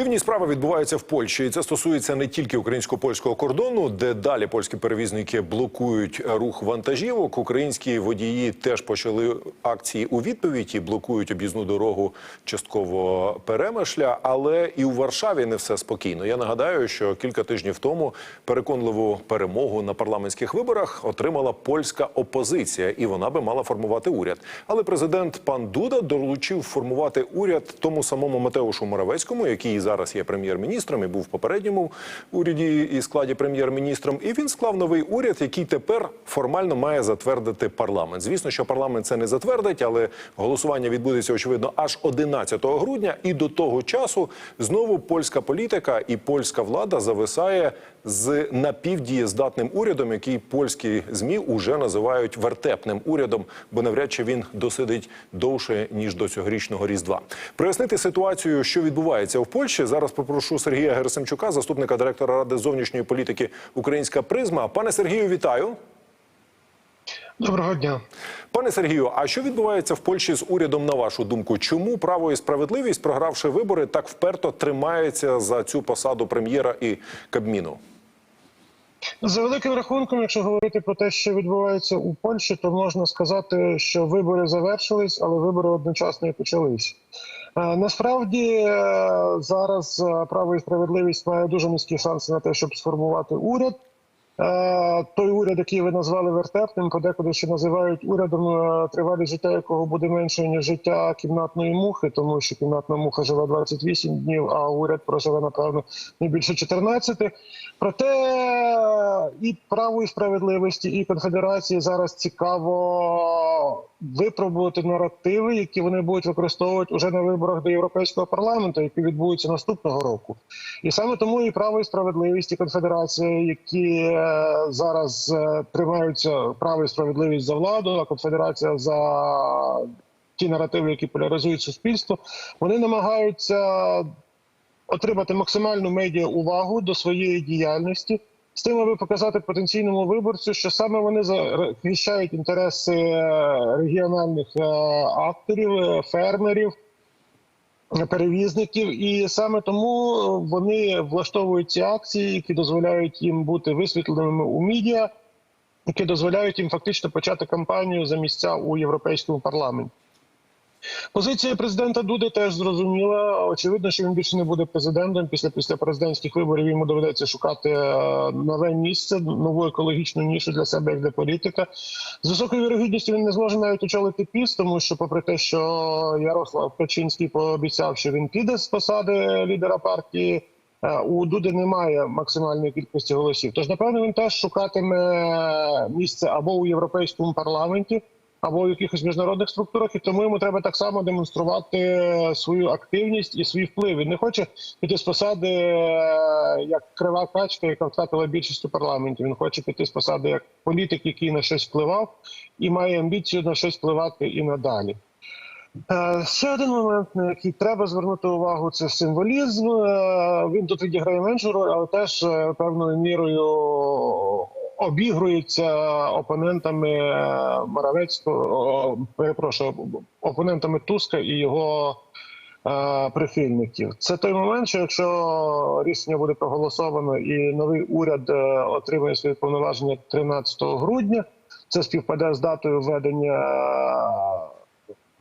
Дивні справи відбуваються в Польщі, і це стосується не тільки українсько-польського кордону, де далі польські перевізники блокують рух вантажівок. Українські водії теж почали акції у відповідь і блокують об'їзну дорогу частково перемишля. Але і у Варшаві не все спокійно. Я нагадаю, що кілька тижнів тому переконливу перемогу на парламентських виборах отримала польська опозиція, і вона би мала формувати уряд. Але президент пан Дуда долучив формувати уряд тому самому Матеушу Моравецькому, який зараз є прем'єр-міністром і був в попередньому уряді і складі прем'єр-міністром. І він склав новий уряд, який тепер формально має затвердити парламент. Звісно, що парламент це не затвердить, але голосування відбудеться очевидно аж 11 грудня. І до того часу знову польська політика і польська влада зависає з напівдієздатним урядом, який польські змі уже називають вертепним урядом, бо навряд чи він досидить довше ніж до цьогорічного різдва. Прояснити ситуацію, що відбувається в Польщі. Зараз попрошу Сергія Герасимчука, заступника директора ради зовнішньої політики Українська призма. Пане Сергію, вітаю. Доброго дня. Пане Сергію, а що відбувається в Польщі з урядом, на вашу думку? Чому право і справедливість, програвши вибори, так вперто тримається за цю посаду прем'єра і кабміну? За великим рахунком, якщо говорити про те, що відбувається у Польщі, то можна сказати, що вибори завершились, але вибори одночасно і почались. Е, Насправді е, зараз е, право і справедливість має дуже низькі шанси на те, щоб сформувати уряд. Е, Той уряд, який ви назвали вертепним, подекуди ще називають урядом, е, тривалість життя якого буде менше ніж життя кімнатної мухи, тому що кімнатна муха живе 28 днів, а уряд проживе напевно не більше 14. Проте е, і право і справедливості, і конфедерації зараз цікаво випробувати наративи, які вони будуть використовувати уже на виборах до європейського парламенту, які відбудуться наступного року. І саме тому і право і справедливість, і конфедерація, які е, зараз е, тримаються право і справедливість за владу, а конфедерація за ті наративи, які поляризують суспільство, вони намагаються отримати максимальну медіа увагу до своєї діяльності. З тим, аби показати потенційному виборцю, що саме вони захищають інтереси е, регіональних е, акторів, е, фермерів, перевізників, і саме тому вони влаштовують ці акції, які дозволяють їм бути висвітленими у медіа, які дозволяють їм фактично почати кампанію за місця у європейському парламенті. Позиція президента Дуди теж зрозуміла. Очевидно, що він більше не буде президентом. Після після президентських виборів йому доведеться шукати е, нове місце, нову екологічну нішу для себе як для політика. З високою вірогідністю він не зможе навіть очолити піс, тому що, попри те, що Ярослав Качинський пообіцяв, що він піде з посади лідера партії. е, У Дуди немає максимальної кількості голосів. Тож, напевно, він теж шукатиме місце або у європейському парламенті, або в якихось міжнародних структурах, і тому йому треба так само демонструвати свою активність і свій вплив. Він не хоче піти з посади е, як крива качка, яка втратила більшість у парламенті. Він хоче піти з посади як політик, який на щось впливав, і має амбіцію на щось впливати і надалі. Е, Ще один момент, на який треба звернути увагу, це символізм. Е, Він тут відіграє меншу роль, але теж певною мірою обігрується опонентами е, Моравецького, перепрошую, опонентами Туска і його е, прихильників. Це той момент, що якщо рішення буде проголосовано і новий уряд е, отримає свої повноваження 13 грудня, це співпаде з датою введення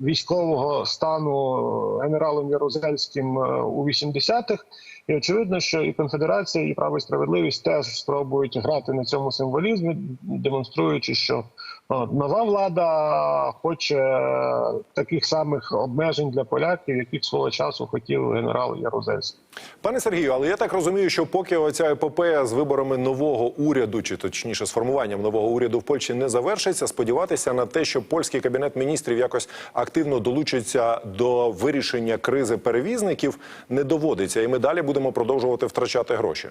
військового стану генералом Ярузельським е, у 80-х. І очевидно, що і конфедерація, і право і справедливість теж спробують грати на цьому символізмі, демонструючи, що нова влада хоче е, таких самих обмежень для поляків, яких свого часу хотів генерал Ярузельський. Пане Сергію, але я так розумію, що поки оця епопея з виборами нового уряду, чи точніше з формуванням нового уряду в Польщі не завершиться, сподіватися на те, що польський кабінет міністрів якось активно долучиться до вирішення кризи перевізників, не доводиться, і ми далі будемо продовжувати втрачати гроші.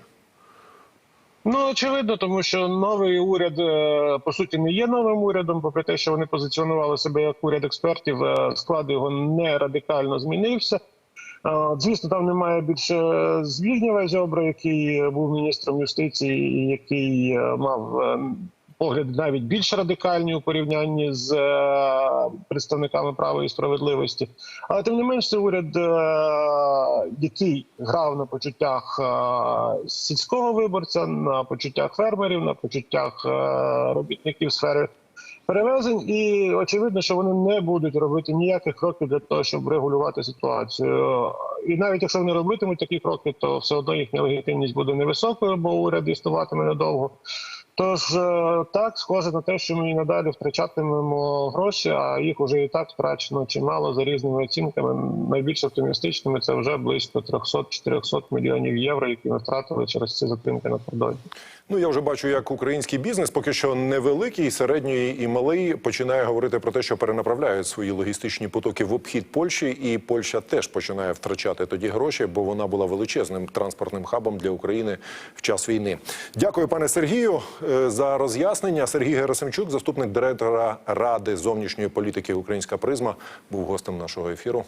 Ну очевидно, тому що новий уряд е, по суті не є новим урядом, попри те, що вони позиціонували себе як уряд експертів, е, склад його не радикально змінився. Е, Звісно, там немає більше Звільнєва Зьобра, який був міністром юстиції, який е, мав е, погляди навіть більш радикальні у порівнянні з е, представниками права і справедливості. Але тим не менш, це уряд, е, який грав на почуттях е, сільського виборця, на почуттях фермерів, на почуттях е, робітників сфери перевезень, і очевидно, що вони не будуть робити ніяких кроків для того, щоб регулювати ситуацію. І навіть якщо вони робитимуть такі кроки, то все одно їхня легітимність буде невисокою, бо уряд існуватиме недовго. Тож е, так, схоже на те, що ми і надалі втрачатимемо гроші, а їх уже і так втрачено чимало за різними оцінками. Найбільш оптимістичними це вже близько 300-400 мільйонів євро, які ми втратили через ці затримки на кордоні. Ну я вже бачу, як український бізнес, поки що невеликий, середній і малий, починає говорити про те, що перенаправляють свої логістичні потоки в обхід Польщі, і Польща теж починає втрачати тоді гроші, бо вона була величезним транспортним хабом для України в час війни. Дякую, пане Сергію, е, за роз'яснення. Сергій Герасимчук, заступник директора ради зовнішньої політики Українська призма, був гостем нашого ефіру.